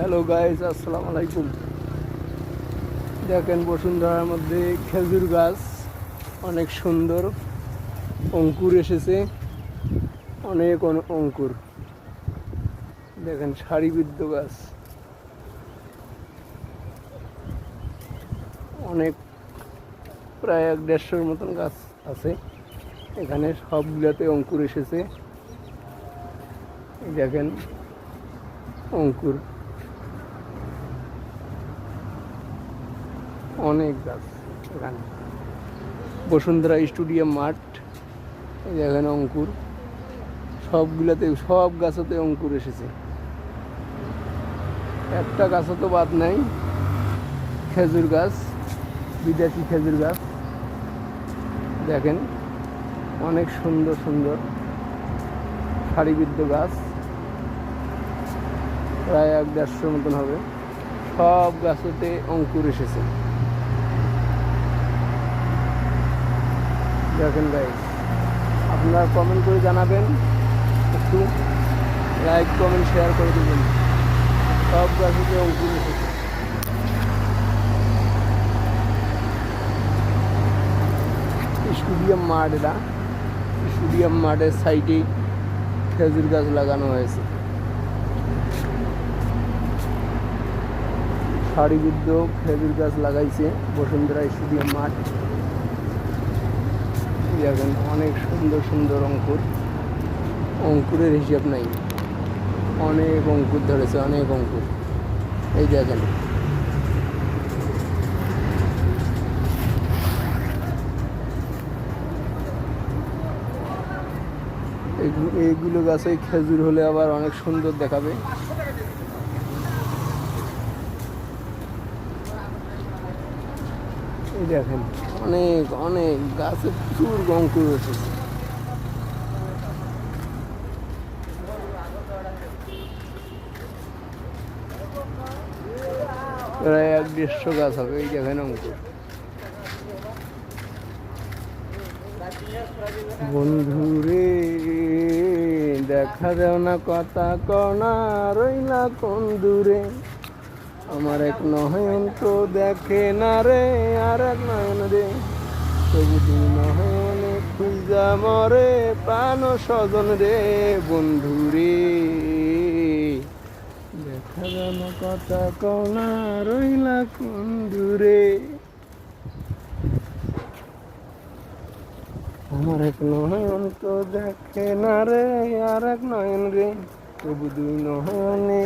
Hello guys আসসালামু আলাইকুম দেখেন, বসুন্ধরার মধ্যে খেজুর গাছ অনেক সুন্দর। অঙ্কুর এসেছে। অনেক অঙ্কুর। দেখেন, সারিবিদ্ধ গাছ। অনেক, প্রায় এক দেড়শোর মতন গাছ আছে। এখানে সবগুলোতে অঙ্কুর এসেছে। দেখেন, অঙ্কুর। অনেক গাছ এখানে। বসুন্ধরা স্টুডিয়াম মাঠ, এই দেখেন অঙ্কুর। সবগুলোতে, সব গাছেতে অঙ্কুর এসেছে। একটা গাছও তো বাদ নাই। খেজুর গাছ, বিদেশি খেজুর গাছ। দেখেন, অনেক সুন্দর সুন্দর সারিবৃদ্ধ গাছ। প্রায় এক দেড়শোর মতন হবে। সব গাছতে অঙ্কুর এসেছে। দেখেন ভাই, আপনারা কমেন্ট করে জানাবেন, একটু লাইক কমেন্ট শেয়ার করে দেবেন। সব গাছেতে অঙ্কুর এসেছে স্টুডিয়াম মাঠ এটা। স্টুডিয়াম মাঠের সাইডে খেজুর গাছ লাগানো হয়েছে। সারিবৃদ্ধ খেজুর গাছ লাগাইছে বসুন্ধরা স্টুডিয়াম মাঠ। দেখেন অনেক সুন্দর সুন্দর অঙ্কুর। অঙ্কুরের হিসাব নাই। অনেক অঙ্কুর ধরেছে, অনেক অঙ্কুর। এই দেখেন। এইগু- এইগুলো গাছে খেজুর হলে আবার অনেক সুন্দর দেখাবে। এই দেখেন, অনেক অনেক গাছে প্রচুর অঙ্কুর এসেছে প্রায় এক দেড়শো গাছ হবে, এই দেখেন অঙ্কুর বন্ধু রে দেখা দেও না কথা কনা রইলা কোন দূরে আমার এক নয়ন তো দেখে না রে, আর এক নয়ন রে। তবু দুই নয়নে খুঁজা মরে প্রাণ স্বজন রে বন্ধু রে। দেখা দেও না কথা কনা রইলা কোন দূরে আমার এক নয়ন তো দেখে না রে, আর এক নয়ন রে। তবু দুই নয়নে